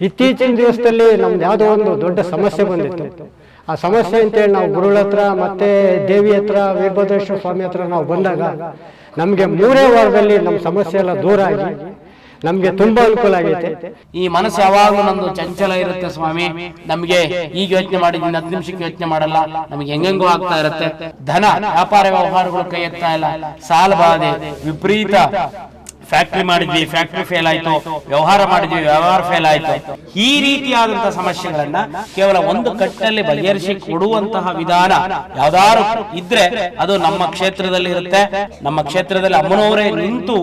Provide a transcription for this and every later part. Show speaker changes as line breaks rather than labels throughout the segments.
ಇತ್ತೀಚಿನ ದಿವಸದಲ್ಲಿ ನಮ್ದು ಯಾವುದೋ ಒಂದು ದೊಡ್ಡ ಸಮಸ್ಯೆ ಬಂದಿತ್ತು. ಆ ಸಮಸ್ಯೆ ಅಂತೇಳಿ ನಾವು ಗುರುಳ ಹತ್ರ ಮತ್ತೆ ದೇವಿ ಹತ್ರ ವೀರಭದ್ರೇಶ್ವರ ಸ್ವಾಮಿ ಹತ್ರ ನಾವು ಬಂದಾಗ ನಮಗೆ ಮೂರೇ ವಾರದಲ್ಲಿ ನಮ್ಮ ಸಮಸ್ಯೆ ಎಲ್ಲ ದೂರ ಆಗಿ ನಮಗೆ ತುಂಬಾ ಅನುಕೂಲ ಆಗೈತೆ.
ಈ ಮನಸ್ಸು ಯಾವಾಗಲೂ ನಮ್ದು ಚಂಚಲ ಇರುತ್ತೆ ಸ್ವಾಮಿ. ನಮಗೆ ಈಗ ಯೋಚನೆ ಮಾಡಿ ಹತ್ತು ನಿಮಿಷಕ್ಕೆ ಯೋಚನೆ ಮಾಡಲ್ಲ. ನಮಗೆ ಹೆಂಗೆಂಗೋ ಆಗ್ತಾ ಇರುತ್ತೆ. ಧನ ವ್ಯಾಪಾರ ವ್ಯವಹಾರಗಳು ಕೈ ಎತ್ತಾ ಇಲ್ಲ. ಸಾಲ ಬಾಧೆ ವಿಪರೀತ ಫ್ಯಾಕ್ಟ್ರಿ ಮಾಡಿದ್ವಿ ಫ್ಯಾಕ್ಟ್ರಿ ಫೇಲ್ ಆಯ್ತು ವ್ಯವಹಾರ ಮಾಡಿದ್ವಿ ವ್ಯವಹಾರ ಫೇಲ್ ಆಯ್ತು. ಈ ರೀತಿಯಾದಂತಹ ಸಮಸ್ಯೆಗಳನ್ನ ಕೇವಲ ಒಂದು ಕಟ್ಟಲ್ಲಿ ಬಗೆಹರಿಸಿ ಕೊಡುವಂತಹ ವಿಧಾನ ಯಾವ್ದಾರು ಇದ್ರೆ ಅದು ನಮ್ಮ ಕ್ಷೇತ್ರದಲ್ಲಿ ಇರುತ್ತೆ. ನಮ್ಮ ಕ್ಷೇತ್ರದಲ್ಲಿ ಅಮ್ಮನವರೇ ನಿಂತು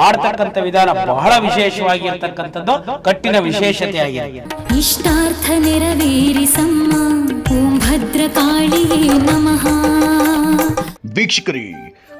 ಮಾಡ್ತಕ್ಕಂಥ ವಿಧಾನ ಬಹಳ ವಿಶೇಷವಾಗಿ ಇರ್ತಕ್ಕಂಥದ್ದು ಕಟ್ಟಿನ ವಿಶೇಷತೆ ಆಗಿದೆ
ಇಷ್ಟಾರ್ಥ ನೆರವೇರಿಸಮ್ಮ. ಓಂ ಭದ್ರಕಾಳಿಯೇ ನಮಃ.
ವೀಕ್ಷಕರೇ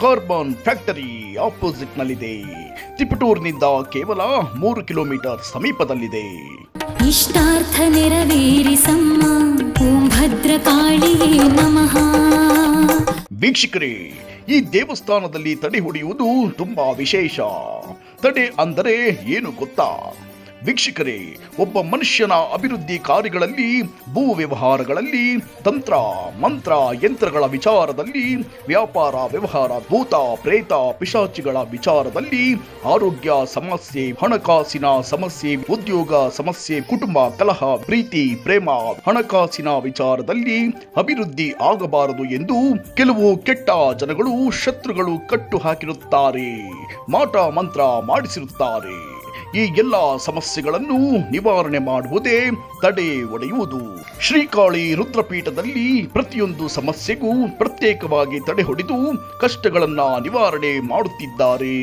Carbon factory opposite ನಲ್ಲಿದೆ ತಿಪಟೂರಿನಿಂದ ಕೇವಲ ಮೂರು ಕಿಲೋಮೀಟರ್ ಸಮೀಪದಲ್ಲಿದೆ.
ಇಷ್ಟಾರ್ಥ ನೆರವೇರಿಸಮ್ಮ ಓಂ ಭದ್ರಕಾಳಿಯೇ ನಮಃ.
ವೀಕ್ಷಕರೇ ಈ ದೇವಸ್ಥಾನದಲ್ಲಿ ತಡೆ ಹೊಡೆಯುವುದು ತುಂಬಾ ವಿಶೇಷ. ತಡೆ ಅಂದರೆ ಏನು ಗೊತ್ತಾ? ವೀಕ್ಷಕರೇ, ಒಬ್ಬ ಮನುಷ್ಯನ ಅಭಿವೃದ್ಧಿ ಕಾರ್ಯಗಳಲ್ಲಿ ಭೂ ವ್ಯವಹಾರಗಳಲ್ಲಿ, ತಂತ್ರ, ಮಂತ್ರ, ಯಂತ್ರಗಳ ವಿಚಾರದಲ್ಲಿ, ವ್ಯಾಪಾರ ವ್ಯವಹಾರ, ಭೂತ, ಪ್ರೇತ, ಪಿಶಾಚಿಗಳ ವಿಚಾರದಲ್ಲಿ, ಆರೋಗ್ಯ ಸಮಸ್ಯೆ, ಹಣಕಾಸಿನ ಸಮಸ್ಯೆ, ಉದ್ಯೋಗ ಸಮಸ್ಯೆ, ಕುಟುಂಬ, ಕಲಹ, ಪ್ರೀತಿ, ಪ್ರೇಮ, ಹಣಕಾಸಿನ ವಿಚಾರದಲ್ಲಿ ಅಭಿವೃದ್ಧಿ ಆಗಬಾರದು ಎಂದು ಕೆಲವು ಕೆಟ್ಟ ಜನಗಳು, ಶತ್ರುಗಳು ಕಟ್ಟು ಹಾಕಿರುತ್ತಾರೆ, ಮಾಟ ಮಂತ್ರ ಮಾಡಿಸಿರುತ್ತಾರೆ. ಈ ಎಲ್ಲ ಸಮಸ್ಯೆಗಳನ್ನು ನಿವಾರಣೆ ಮಾಡುವುದೇ ತಡೆ ಒಡೆಯುವುದು. ಶ್ರೀಕಾಳಿ ರುದ್ರಪೀಠದಲ್ಲಿ ಪ್ರತಿಯೊಂದು ಸಮಸ್ಯೆಗೂ ಪ್ರತ್ಯೇಕವಾಗಿ ತಡೆ ಹೊಡೆದು ಕಷ್ಟಗಳನ್ನ ನಿವಾರಣೆ ಮಾಡುತ್ತಿದ್ದಾರೆ.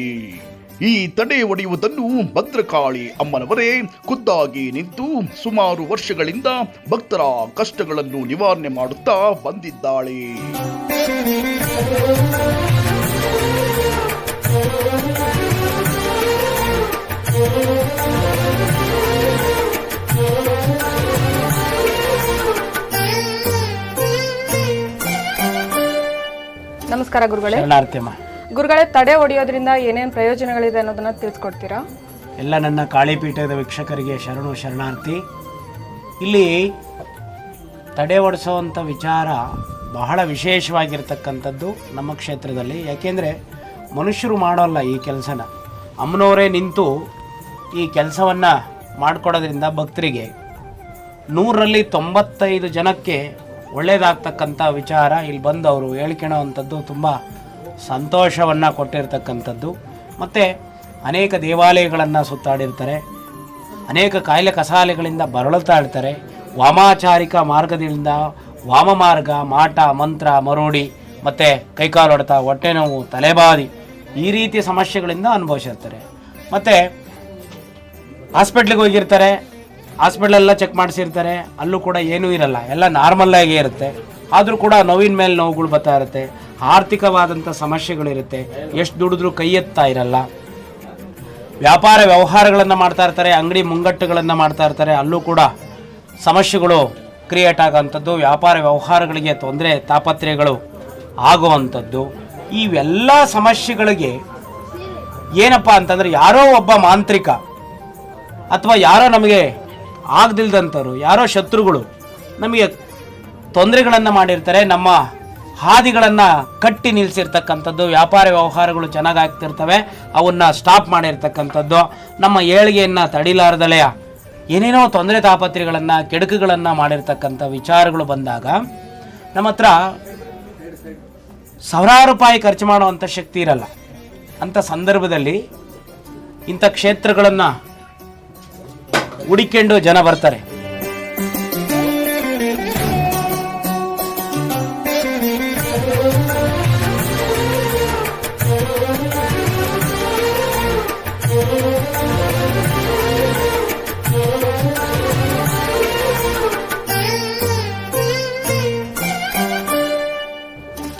ಈ ತಡೆ ಒಡೆಯುವುದನ್ನು ಭದ್ರಕಾಳಿ ಅಮ್ಮನವರೇ ಖುದ್ದಾಗಿ ನಿಂತು ಸುಮಾರು ವರ್ಷಗಳಿಂದ ಭಕ್ತರ ಕಷ್ಟಗಳನ್ನು ನಿವಾರಣೆ ಮಾಡುತ್ತಾ ಬಂದಿದ್ದಾಳೆ.
ನಮಸ್ಕಾರ ಗುರುಗಳೇ.
ಶರಣಾರ್ಥಿಯಮ್ಮ
ಗುರುಗಳೇ ತಡೆ ಹೊಡೆಯೋದ್ರಿಂದ ಏನೇನು ಪ್ರಯೋಜನಗಳಿದೆ ಅನ್ನೋದನ್ನ ತಿಳಿಸ್ಕೊಡ್ತೀರಾ?
ಎಲ್ಲ ನನ್ನ ಕಾಳಿಪೀಠದ ವೀಕ್ಷಕರಿಗೆ ಶರಣು ಶರಣಾರ್ಥಿ. ಇಲ್ಲಿ ತಡೆ ಒಡಿಸೋವಂಥ ವಿಚಾರ ಬಹಳ ವಿಶೇಷವಾಗಿರ್ತಕ್ಕಂಥದ್ದು ನಮ್ಮ ಕ್ಷೇತ್ರದಲ್ಲಿ. ಯಾಕೆಂದರೆ ಮನುಷ್ಯರು ಮಾಡೋಲ್ಲ ಈ ಕೆಲಸನ. ಅಮ್ಮನವರೇ ನಿಂತು ಈ ಕೆಲಸವನ್ನು ಮಾಡಿಕೊಡೋದ್ರಿಂದ ಭಕ್ತರಿಗೆ ನೂರರಲ್ಲಿ ತೊಂಬತ್ತೈದು ಜನಕ್ಕೆ ಒಳ್ಳೆಯದಾಗ್ತಕ್ಕಂಥ ವಿಚಾರ ಇಲ್ಲಿ ಬಂದು ಅವರು ಹೇಳ್ಕೊಳೋವಂಥದ್ದು ತುಂಬ ಸಂತೋಷವನ್ನು ಕೊಟ್ಟಿರ್ತಕ್ಕಂಥದ್ದು. ಮತ್ತು ಅನೇಕ ದೇವಾಲಯಗಳನ್ನು ಸುತ್ತಾಡಿರ್ತಾರೆ. ಅನೇಕ ಕಾಯಿಲೆ ಕಸಾಲೆಗಳಿಂದ ಬರಳುತ್ತಾ ಇರ್ತಾರೆ. ವಾಮಾಚಾರಿಕ ಮಾರ್ಗದಿಂದ ವಾಮ ಮಾರ್ಗ, ಮಾಟ, ಮಂತ್ರ, ಮರೋಡಿ, ಮತ್ತು ಕೈಕಾಲು ಹೊಡೆತ ಹೊಟ್ಟೆ ನೋವು, ತಲೆಬಾದಿ ಈ ರೀತಿಯ ಸಮಸ್ಯೆಗಳಿಂದ ಅನುಭವಿಸಿರ್ತಾರೆ. ಮತ್ತು ಹಾಸ್ಪಿಟ್ಲಿಗೆ ಹೋಗಿರ್ತಾರೆ ಹಾಸ್ಪಿಟ್ಲೆಲ್ಲ ಚೆಕ್ ಮಾಡಿಸಿರ್ತಾರೆ, ಅಲ್ಲೂ ಕೂಡ ಏನೂ ಇರಲ್ಲ, ಎಲ್ಲ ನಾರ್ಮಲ್ ಆಗೇ ಇರುತ್ತೆ. ಆದರೂ ಕೂಡ ನೋವಿನ ಮೇಲೆ ನೋವುಗಳು ಬರ್ತಾ ಇರುತ್ತೆ, ಆರ್ಥಿಕವಾದಂಥ ಸಮಸ್ಯೆಗಳಿರುತ್ತೆ ಎಷ್ಟು ದುಡಿದ್ರೂ ಕೈ ಎತ್ತಾ ಇರಲ್ಲ. ವ್ಯಾಪಾರ ವ್ಯವಹಾರಗಳನ್ನು ಮಾಡ್ತಾ ಇರ್ತಾರೆ, ಅಂಗಡಿ ಮುಂಗಟ್ಟುಗಳನ್ನು ಮಾಡ್ತಾ ಇರ್ತಾರೆ, ಅಲ್ಲೂ ಕೂಡ ಸಮಸ್ಯೆಗಳು ಕ್ರಿಯೇಟ್ ಆಗೋವಂಥದ್ದು, ವ್ಯಾಪಾರ ವ್ಯವಹಾರಗಳಿಗೆ ತೊಂದರೆ, ತಾಪತ್ರಯಗಳು ಆಗುವಂಥದ್ದು. ಇವೆಲ್ಲ ಸಮಸ್ಯೆಗಳಿಗೆ ಏನಪ್ಪ ಅಂತಂದರೆ, ಯಾರೋ ಒಬ್ಬ ಮಾಂತ್ರಿಕ ಅಥವಾ ಯಾರೋ ನಮಗೆ ಆಗದಿಲ್ದಂಥವ್ರು, ಯಾರೋ ಶತ್ರುಗಳು ನಮಗೆ ತೊಂದರೆಗಳನ್ನು ಮಾಡಿರ್ತಾರೆ, ನಮ್ಮ ಹಾದಿಗಳನ್ನು ಕಟ್ಟಿ ನಿಲ್ಲಿಸಿರ್ತಕ್ಕಂಥದ್ದು ವ್ಯಾಪಾರ ವ್ಯವಹಾರಗಳು ಚೆನ್ನಾಗಿ ಆಗ್ತಿರ್ತವೆ ಅವನ್ನ ಸ್ಟಾಪ್ ಮಾಡಿರ್ತಕ್ಕಂಥದ್ದು, ನಮ್ಮ ಏಳಿಗೆಯನ್ನು ತಡಿಲಾರ್ದಲೆಯ, ಏನೇನೋ ತೊಂದರೆ ತಾಪತ್ರೆಗಳನ್ನು, ಕೆಡುಕುಗಳನ್ನು ಮಾಡಿರ್ತಕ್ಕಂಥ ವಿಚಾರಗಳು ಬಂದಾಗ, ನಮ್ಮ ಹತ್ರ ಸಾವಿರಾರು ರೂಪಾಯಿ ಖರ್ಚು ಮಾಡುವಂಥ ಶಕ್ತಿ ಇರಲ್ಲ. ಅಂಥ ಸಂದರ್ಭದಲ್ಲಿ ಇಂಥ ಕ್ಷೇತ್ರಗಳನ್ನು ಹುಡಿಕೊಂಡು ಜನ ಬರ್ತಾರೆ.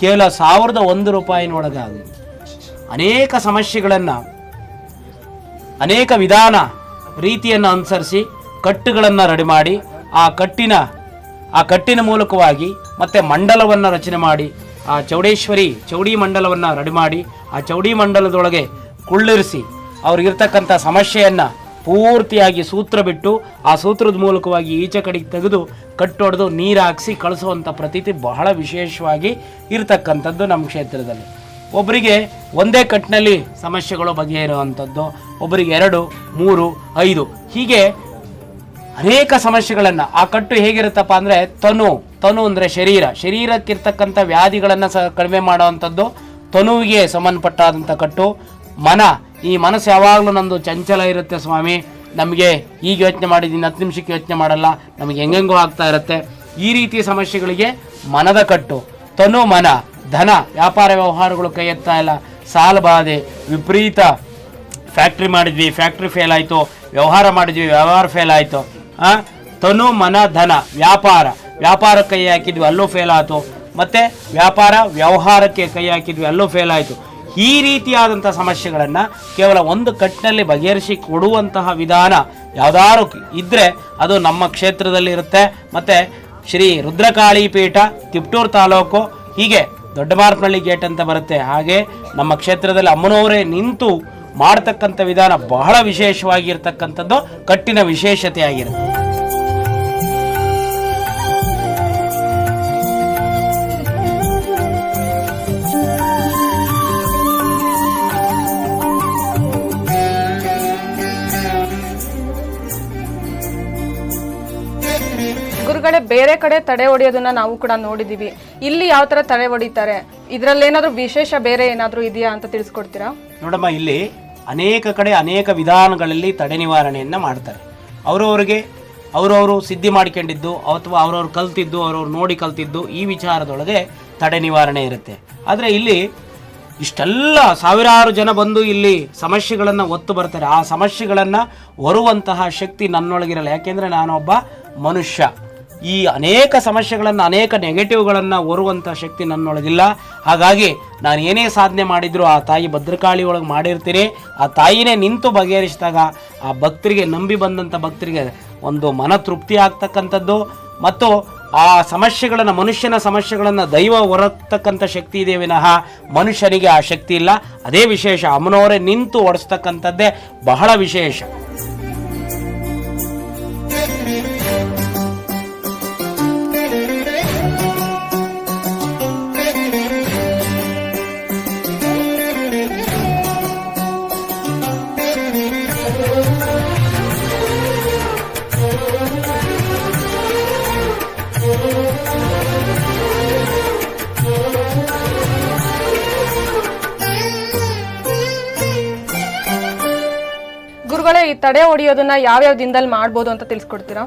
ಕೇವಲ ಸಾವಿರದ ಒಂದು ರೂಪಾಯಿನೊಳಗಾಗಿ ಅನೇಕ ಸಮಸ್ಯೆಗಳನ್ನು ಅನೇಕ ವಿಧಾನ ರೀತಿಯನ್ನು ಅನುಸರಿಸಿ ಕಟ್ಟುಗಳನ್ನು ರೆಡಿ ಮಾಡಿ ಆ ಕಟ್ಟಿನ ಆ ಕಟ್ಟಿನ ಮೂಲಕವಾಗಿ ಮತ್ತೆ ಮಂಡಲವನ್ನು ರಚನೆ ಮಾಡಿ, ಆ ಚೌಡೇಶ್ವರಿ ಚೌಡಿ ಮಂಡಲವನ್ನು ರೆಡಿ ಮಾಡಿ, ಆ ಚೌಡಿ ಮಂಡಲದೊಳಗೆ ಕುಳ್ಳಿರಿಸಿ ಅವ್ರಿಗಿರ್ತಕ್ಕಂಥ ಸಮಸ್ಯೆಯನ್ನು ಪೂರ್ತಿಯಾಗಿ ಸೂತ್ರ ಬಿಟ್ಟು ಆ ಸೂತ್ರದ ಮೂಲಕವಾಗಿ ಈಚೆ ಕಡೆಗೆ ತೆಗೆದು ಕಟ್ಟೊಡೆದು ನೀರು ಹಾಕಿಸಿ ಕಳಿಸುವಂಥ ಪ್ರತೀತಿ ಬಹಳ ವಿಶೇಷವಾಗಿ ಇರತಕ್ಕಂಥದ್ದು ನಮ್ಮ ಕ್ಷೇತ್ರದಲ್ಲಿ. ಒಬ್ಬರಿಗೆ ಒಂದೇ ಕಟ್ಟಿನಲ್ಲಿ ಸಮಸ್ಯೆಗಳು ಬಗೆಹರಿಯುವಂಥದ್ದು ಒಬ್ಬರಿಗೆ ಎರಡು, ಮೂರು, ಐದು. ಹೀಗೆ ಅನೇಕ ಸಮಸ್ಯೆಗಳನ್ನು, ಆ ಕಟ್ಟು ಹೇಗಿರುತ್ತಪ್ಪ ಅಂದರೆ ತನು ತನು ಅಂದರೆ ಶರೀರ. ಶರೀರಕ್ಕಿರ್ತಕ್ಕಂಥ ವ್ಯಾಧಿಗಳನ್ನು ಸಹ ಕಡಿಮೆ ಮಾಡುವಂಥದ್ದು ತನುವಿಗೆ ಸಂಬಂಧಪಟ್ಟಾದಂಥ ಕಟ್ಟು. ಮನ, ಈ ಮನಸ್ಸು ಯಾವಾಗಲೂ ನಂದು ಚಂಚಲ ಇರುತ್ತೆ ಸ್ವಾಮಿ. ನಮಗೆ ಈಗ ಯೋಚನೆ ಮಾಡಿದ್ದೀನಿ, ಹತ್ತು ನಿಮಿಷಕ್ಕೆ ಯೋಚನೆ ಮಾಡಲ್ಲ, ನಮಗೆ ಹೆಂಗೆಂಗೋ ಆಗ್ತಾ ಇರುತ್ತೆ. ಈ ರೀತಿಯ ಸಮಸ್ಯೆಗಳಿಗೆ ಮನದ ಕಟ್ಟು, ತನು ಮನ. ಧನ, ವ್ಯಾಪಾರ ವ್ಯವಹಾರಗಳು ಕೈ ಎತ್ತಾ ಇಲ್ಲ. ಸಾಲ ಬಾಧೆ, ವಿಪರೀತ ಫ್ಯಾಕ್ಟ್ರಿ ಮಾಡಿದ್ವಿ ಫ್ಯಾಕ್ಟ್ರಿ ಫೇಲ್ ಆಯಿತು, ವ್ಯವಹಾರ ಮಾಡಿದ್ವಿ, ವ್ಯವಹಾರ ಫೇಲ್ ಆಯಿತು. ತನು, ಮನ, ಧನ, ವ್ಯಾಪಾರ. ವ್ಯಾಪಾರ ಕೈ ಹಾಕಿದ್ವಿ, ಅಲ್ಲೂ ಫೇಲ್ ಆಯಿತು ಮತ್ತು ವ್ಯಾಪಾರ, ವ್ಯವಹಾರಕ್ಕೆ ಕೈ ಹಾಕಿದ್ವಿ, ಅಲ್ಲೂ ಫೇಲ್ ಆಯಿತು. ಈ ರೀತಿಯಾದಂಥ ಸಮಸ್ಯೆಗಳನ್ನು ಕೇವಲ ಒಂದು ಕಟ್ಟಿನಲ್ಲಿ ಬಗೆಹರಿಸಿ ಕೊಡುವಂತಹ ವಿಧಾನ ಯಾವುದಾದ್ರು ಇದ್ದರೆ ಅದು ನಮ್ಮ ಕ್ಷೇತ್ರದಲ್ಲಿರುತ್ತೆ. ಮತ್ತು ಶ್ರೀ ರುದ್ರಕಾಳಿ ಪೀಠ ತಿಪ್ಟೂರು ತಾಲೂಕು, ಹೀಗೆ ದೊಡ್ಡ ಮಾರ್ಪಳ್ಳಿ ಗೇಟ್ ಅಂತ ಬರುತ್ತೆ. ಹಾಗೆ ನಮ್ಮ ಕ್ಷೇತ್ರದಲ್ಲಿ ಅಮ್ಮನವರೇ ನಿಂತು ಮಾಡ್ತಕ್ಕಂಥ ವಿಧಾನ ಬಹಳ ವಿಶೇಷವಾಗಿರ್ತಕ್ಕಂಥದ್ದು, ಕಟ್ಟಿನ ವಿಶೇಷತೆಯಾಗಿರುತ್ತೆ.
ಬೇರೆ ಕಡೆ ತಡೆ ಹೊಡೆಯೋದನ್ನ ನಾವು ಕೂಡ ನೋಡಿದೀವಿ. ಇಲ್ಲಿ ಯಾವ ತರ ತಡೆ ಹೊಡಿತಾರೆ? ಇದ್ರಲ್ಲಿ ಏನಾದ್ರೂ ವಿಶೇಷ ಬೇರೆ ಏನಾದರೂ ಇದೆಯಾ ಅಂತ ತಿಳಿಸ್ಕೊಡ್ತೀರಾ?
ನೋಡಮ್ಮ, ಇಲ್ಲಿ ಅನೇಕ ಕಡೆ ಅನೇಕ ವಿಧಾನಗಳಲ್ಲಿ ತಡೆ ನಿವಾರಣೆಯನ್ನ ಮಾಡ್ತಾರೆ. ಅವರವರಿಗೆ ಅವರವರು ಸಿದ್ಧಿ ಮಾಡ್ಕೊಂಡಿದ್ದು ಅಥವಾ ಅವ್ರವ್ರು ಕಲ್ತಿದ್ದು, ಅವ್ರವ್ರು ನೋಡಿ ಕಲ್ತಿದ್ದು ಈ ವಿಚಾರದೊಳಗೆ ತಡೆ ನಿವಾರಣೆ ಇರುತ್ತೆ. ಆದರೆ ಇಲ್ಲಿ ಇಷ್ಟೆಲ್ಲ ಸಾವಿರಾರು ಜನ ಬಂದು ಇಲ್ಲಿ ಸಮಸ್ಯೆಗಳನ್ನು ಒತ್ತು ಬರ್ತಾರೆ. ಆ ಸಮಸ್ಯೆಗಳನ್ನು ಹೊರುವಂತಹ ಶಕ್ತಿ ನನ್ನೊಳಗಿರಲ್ಲ. ಯಾಕೆಂದರೆ ನಾನೊಬ್ಬ ಮನುಷ್ಯ. ಈ ಅನೇಕ ಸಮಸ್ಯೆಗಳನ್ನು, ಅನೇಕ ನೆಗೆಟಿವ್ಗಳನ್ನು ಹೊರುವಂಥ ಶಕ್ತಿ ನನ್ನೊಳಗಿಲ್ಲ. ಹಾಗಾಗಿ ನಾನು ಏನೇ ಸಾಧನೆ ಮಾಡಿದರೂ ಆ ತಾಯಿ ಭದ್ರಕಾಳಿ ಒಳಗೆ ಮಾಡಿರ್ತೀನಿ ಆ ತಾಯಿನೇ ನಿಂತು ಬಗೆಹರಿಸಿದಾಗ ಆ ಭಕ್ತರಿಗೆ ನಂಬಿ ಬಂದಂಥ ಭಕ್ತರಿಗೆ ಒಂದು ಮನ ತೃಪ್ತಿ ಆಗ್ತಕ್ಕಂಥದ್ದು. ಮತ್ತು ಆ ಸಮಸ್ಯೆಗಳನ್ನು, ಮನುಷ್ಯನ ಸಮಸ್ಯೆಗಳನ್ನು ದೈವ ಹೊರತಕ್ಕಂಥ ಶಕ್ತಿ ಇದೆ ವಿನಃ ಮನುಷ್ಯನಿಗೆ ಆ ಶಕ್ತಿ ಇಲ್ಲ. ಅದೇ ವಿಶೇಷ ಅಮ್ಮನವರೇ ನಿಂತು ಒಡಿಸ್ತಕ್ಕಂಥದ್ದೇ ಬಹಳ ವಿಶೇಷ.
ತಡೆ ಹೊಡೆಯೋದನ್ನ ಯಾವ್ಯಾವ ದಿನದಲ್ಲಿ ಮಾಡ್ಬೋದು ಅಂತ ತಿಳಿಸ್ಕೊಡ್ತೀರಾ?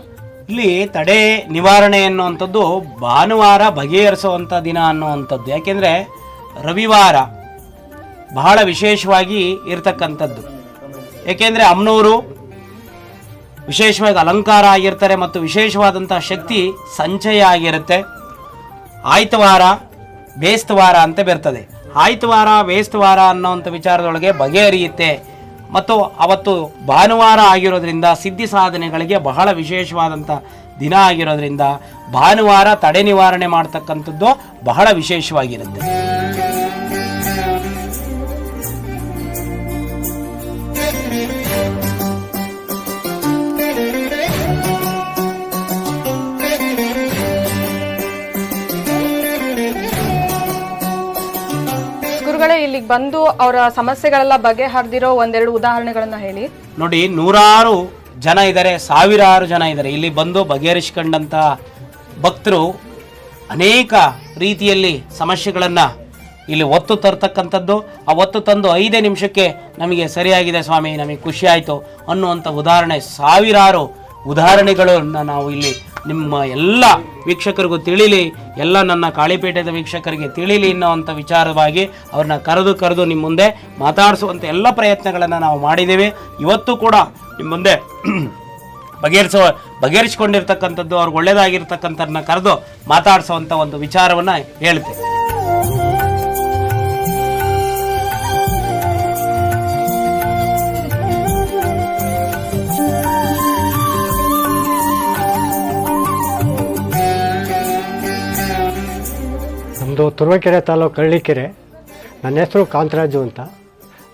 ಇಲ್ಲಿ ತಡೆ ನಿವಾರಣೆ ಅನ್ನುವಂಥದ್ದು ಭಾನುವಾರ ಬಗೆಹರಿಸುವಂಥ ದಿನ ಅನ್ನುವಂಥದ್ದು. ಯಾಕೆಂದರೆ ರವಿವಾರ ಬಹಳ ವಿಶೇಷವಾಗಿ ಇರತಕ್ಕಂಥದ್ದು. ಏಕೆಂದರೆ ಅಮ್ನೂರು ವಿಶೇಷವಾಗಿ ಅಲಂಕಾರ ಆಗಿರ್ತಾರೆ ಮತ್ತು ವಿಶೇಷವಾದಂಥ ಶಕ್ತಿ ಸಂಚಯ ಆಗಿರುತ್ತೆ. ಆಯ್ತವಾರ, ಬೇಸ್ತವಾರ ಅಂತ ಬರ್ತದೆ. ಆಯ್ತವಾರ, ಬೇಸ್ತವಾರ ಅನ್ನೋವಂಥ ವಿಚಾರದೊಳಗೆ ಬಗೆಹರಿಯುತ್ತೆ. ಮತ್ತು ಅವತ್ತು ಭಾನುವಾರ ಆಗಿರೋದ್ರಿಂದ ಸಿದ್ಧಿ ಸಾಧನೆಗಳಿಗೆ ಬಹಳ ವಿಶೇಷವಾದಂಥ ದಿನ ಆಗಿರೋದ್ರಿಂದ ಭಾನುವಾರ ತಡೆ ನಿವಾರಣೆ ಮಾಡ್ತಕ್ಕಂಥದ್ದು ಬಹಳ ವಿಶೇಷವಾಗಿರುತ್ತೆ.
ಬಂದು ಅವರ ಸಮಸ್ಯೆಗಳೆಲ್ಲ ಬಗೆಹರಿದಿರೋ ಒಂದೆರಡು ಉದಾಹರಣೆಗಳನ್ನ ಹೇಳಿ.
ನೋಡಿ, ನೂರಾರು ಜನ ಇದ್ದಾರೆ, ಸಾವಿರಾರು ಜನ ಇದ್ದಾರೆ. ಇಲ್ಲಿ ಬಂದು ಬಗೆಹರಿಸಿಕೊಂಡಂತ ಭಕ್ತರು ಅನೇಕ ರೀತಿಯಲ್ಲಿ ಸಮಸ್ಯೆಗಳನ್ನು ಇಲ್ಲಿ ಒತ್ತು ತರ್ತಕ್ಕಂಥದ್ದು. ಆ ಒತ್ತು ತಂದು ಐದೇ ನಿಮಿಷಕ್ಕೆ ನಮಗೆ ಸರಿಯಾಗಿದೆ ಸ್ವಾಮಿ, ನಮಗೆ ಖುಷಿ ಆಯಿತು ಅನ್ನುವಂಥ ಉದಾಹರಣೆ ಸಾವಿರಾರು ಉದಾಹರಣೆಗಳನ್ನು ನಾವು ಇಲ್ಲಿ ನಿಮ್ಮ ಎಲ್ಲ ವೀಕ್ಷಕರಿಗೂ ತಿಳಿಲಿ, ಎಲ್ಲ ನನ್ನ ಕಾಳಿಪೇಟೆದ ವೀಕ್ಷಕರಿಗೆ ತಿಳಿಲಿ ಅನ್ನೋವಂಥ ವಿಚಾರವಾಗಿ ಅವ್ರನ್ನ ಕರೆದು ಕರೆದು ನಿಮ್ಮ ಮುಂದೆ ಮಾತಾಡಿಸುವಂಥ ಎಲ್ಲ ಪ್ರಯತ್ನಗಳನ್ನು ನಾವು ಮಾಡಿದ್ದೇವೆ. ಇವತ್ತು ಕೂಡ ನಿಮ್ಮ ಮುಂದೆ ಬಗೆಹರಿಸುವ ಬಗೆಹರಿಸಿಕೊಂಡಿರ್ತಕ್ಕಂಥದ್ದು, ಅವ್ರಿಗೆ ಒಳ್ಳೆಯದಾಗಿರ್ತಕ್ಕಂಥದನ್ನ ಕರೆದು ಮಾತಾಡಿಸುವಂಥ ಒಂದು ವಿಚಾರವನ್ನು ಹೇಳ್ತೇವೆ
ನಮ್ಮದು ತುರುವೇಕೆರೆ ತಾಲೂಕು ಕಳ್ಳಿಕೆರೆ ನನ್ನ ಹೆಸರು ಕಾಂತರಾಜು ಅಂತ.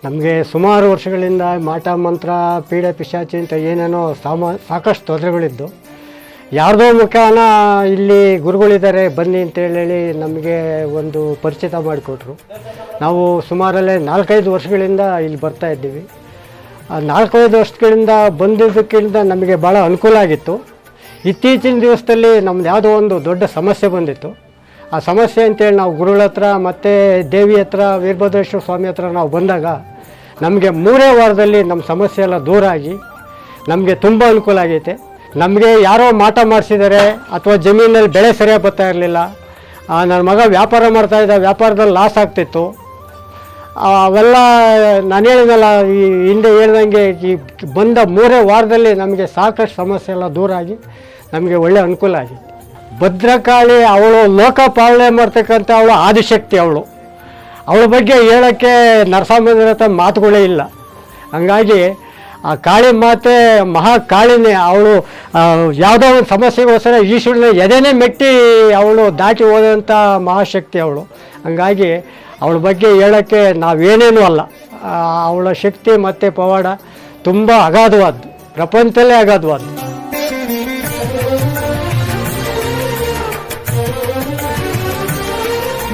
ನಮಗೆ ಸುಮಾರು ವರ್ಷಗಳಿಂದ ಮಾಟ, ಮಂತ್ರ ಪೀಡೆ ಪಿಶಾಚಿ ಅಂತ ಏನೇನೋ ಸಾಮ, ಸಾಕಷ್ಟು ತೊಂದರೆಗಳಿದ್ದು. ಯಾರದೋ ಮುಖಾನ ಇಲ್ಲಿ ಗುರುಗಳಿದ್ದಾರೆ, ಬನ್ನಿ ಅಂತೇಳಿ ನಮಗೆ ಒಂದು ಪರಿಚಿತ ಮಾಡಿಕೊಟ್ರು. ನಾವು ಸುಮಾರಲ್ಲೇ ನಾಲ್ಕೈದು ವರ್ಷಗಳಿಂದ ಇಲ್ಲಿ ಬರ್ತಾ ಇದ್ದೀವಿ. ನಾಲ್ಕೈದು ವರ್ಷಗಳಿಂದ ಬಂದಿದ್ದಕ್ಕಿಂತ ನಮಗೆ ಭಾಳ ಅನುಕೂಲ ಆಗಿತ್ತು. ಇತ್ತೀಚಿನ ದಿವಸದಲ್ಲಿ ನಮ್ದು ಯಾವುದೋ ಒಂದು ದೊಡ್ಡ ಸಮಸ್ಯೆ ಬಂದಿತ್ತು. ಆ ಸಮಸ್ಯೆ ಅಂತೇಳಿ ನಾವು ಗುರುಗಳ ಹತ್ರ ಮತ್ತು ದೇವಿ ಹತ್ರ, ವೀರಭದ್ರೇಶ್ವರ ಸ್ವಾಮಿ ಹತ್ರ ನಾವು ಬಂದಾಗ ನಮಗೆ ಮೂರೇ ವಾರದಲ್ಲಿ ನಮ್ಮ ಸಮಸ್ಯೆ ಎಲ್ಲ ದೂರ ಆಗಿ ನಮಗೆ ತುಂಬ ಅನುಕೂಲ ಆಗೈತೆ. ನಮಗೆ ಯಾರೋ ಮಾಟ ಮಾಡಿಸಿದ್ದಾರೆ ಅಥವಾ ಜಮೀನಲ್ಲಿ ಬೆಳೆ ಸರಿಯಾಗಿ ಬರ್ತಾ ಇರಲಿಲ್ಲ ನನ್ನ ಮಗ ವ್ಯಾಪಾರ ಮಾಡ್ತಾ ಇದ್ದ, ವ್ಯಾಪಾರದಲ್ಲಿ ಲಾಸ್ ಆಗ್ತಿತ್ತು. ಅವೆಲ್ಲ ನಾನು ಹೇಳಿದ್ನಲ್ಲ, ಈ ಹಿಂದೆ ಹೇಳ್ದಂಗೆ ಈ ಬಂದ ಮೂರೇ ವಾರದಲ್ಲಿ ನಮಗೆ ಸಾಕಷ್ಟು ಸಮಸ್ಯೆ ಎಲ್ಲ ದೂರ ಆಗಿ ನಮಗೆ ಒಳ್ಳೆಯ ಅನುಕೂಲ ಆಗಿದೆ ಭದ್ರಕಾಳಿ ಅವಳು ಲೋಕ ಪಾಲನೆ ಮಾಡ್ತಕ್ಕಂಥ ಅವಳು ಆದಿಶಕ್ತಿ ಅವಳು. ಅವಳ ಬಗ್ಗೆ ಹೇಳೋಕ್ಕೆ ನರಸಾಮಂದಿರ ಹತ್ರ ಮಾತುಗಳೇ ಇಲ್ಲ. ಹಂಗಾಗಿ ಆ ಕಾಳಿ ಮಾತೆ ಮಹಾ ಕಾಳಿನೇ ಅವಳು ಯಾವುದೋ ಒಂದು ಸಮಸ್ಯೆಗೋಸ್ಕರ ಈಶ್ವರನ ಎದೆನೇ ಮೆಟ್ಟಿ ಅವಳು ದಾಟಿ ಹೋದಂಥ ಮಹಾಶಕ್ತಿ ಅವಳು. ಹಂಗಾಗಿ ಅವಳ ಬಗ್ಗೆ ಹೇಳೋಕ್ಕೆ ನಾವೇನೇನೂ ಅಲ್ಲ. ಅವಳ ಶಕ್ತಿ ಮತ್ತು ಪವಾಡ ತುಂಬ ಅಗಾಧವಾದ್ದು. ಪ್ರಪಂಚದಲ್ಲೇ ಅಗಾಧವಾದ್ದು.